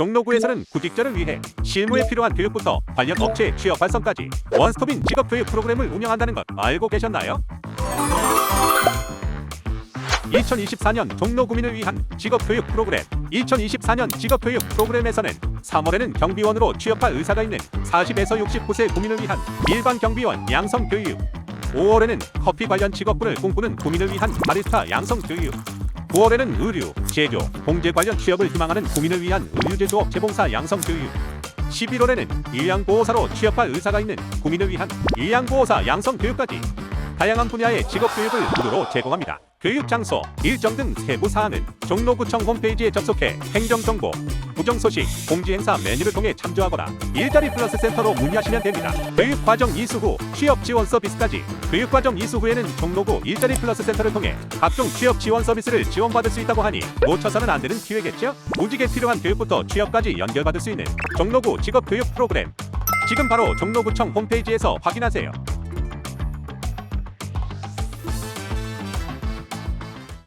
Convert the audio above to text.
종로구에서는 구직자를 위해 실무에 필요한 교육부터 관련 업체 취업 활성까지 원스톱인 직업 교육 프로그램을 운영한다는 것 알고 계셨나요? 2024년 종로 구민을 위한 직업교육 프로그램. 2024년 직업교육 프로그램에서는 3월에는 경비원으로 취업할 의사가 있는 40에서 69세 구민을 위한 일반 경비원 양성 교육. 5월에는 커피 관련 직업군을 꿈꾸는 구민을 위한 바리스타 양성 교육 9월에는 의류, 제조, 공제 관련 취업을 희망하는 구민을 위한 의류제조업 재봉사 양성 교육 11월에는 일양보호사로 취업할 의사가 있는 구민을 위한 일양보호사 양성 교육까지 다양한 분야의 직업 교육을 무료로 제공합니다. 교육 장소, 일정 등 세부 사항은 종로구청 홈페이지에 접속해 행정 정보, 구정 소식, 공지 행사 메뉴를 통해 참조하거나 일자리 플러스 센터로 문의하시면 됩니다. 교육 과정 이수 후 취업 지원 서비스까지 교육 과정 이수 후에는 종로구 일자리 플러스 센터를 통해 각종 취업 지원 서비스를 지원받을 수 있다고 하니 놓쳐서는 안 되는 기회겠죠? 무직에 필요한 교육부터 취업까지 연결받을 수 있는 종로구 직업 교육 프로그램. 지금 바로 종로구청 홈페이지에서 확인하세요.